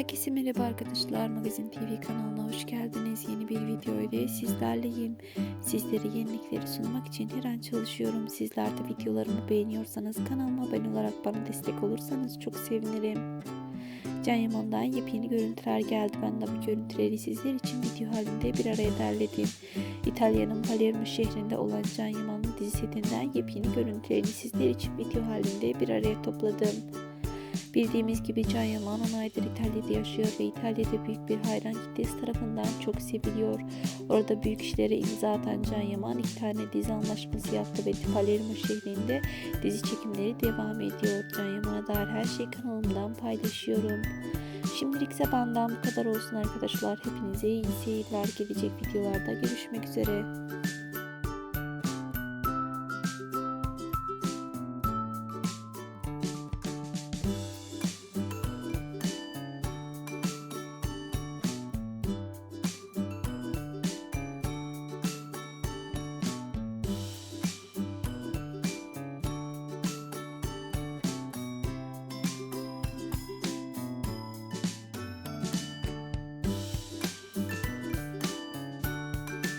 Herkese merhaba arkadaşlar. Magazin TV kanalına hoş geldiniz. Yeni bir video ile sizlerleyim. Sizlere yenilikleri sunmak için her an çalışıyorum. Sizler de videolarımı beğeniyorsanız kanalıma abone olarak bana destek olursanız çok sevinirim. Can Yaman'dan yepyeni görüntüler geldi. Ben de bu görüntüleri sizler için video halinde bir araya derledim. İtalya'nın Palermo şehrinde olan Can Yaman'ın dizi setinden yepyeni görüntülerini sizler için video halinde bir araya topladım. Bildiğimiz gibi Can Yaman 10 aydır İtalya'da yaşıyor ve İtalya'da büyük bir hayran kitlesi tarafından çok seviliyor. Orada büyük işlere imza atan Can Yaman iki tane dizi anlaşması yaptı ve Palermo şehrinde dizi çekimleri devam ediyor. Can Yaman'a dair her şeyi kanalımdan paylaşıyorum. Şimdilik ise benden bu kadar olsun arkadaşlar. Hepinize iyi seyirler gelecek videolarda görüşmek üzere.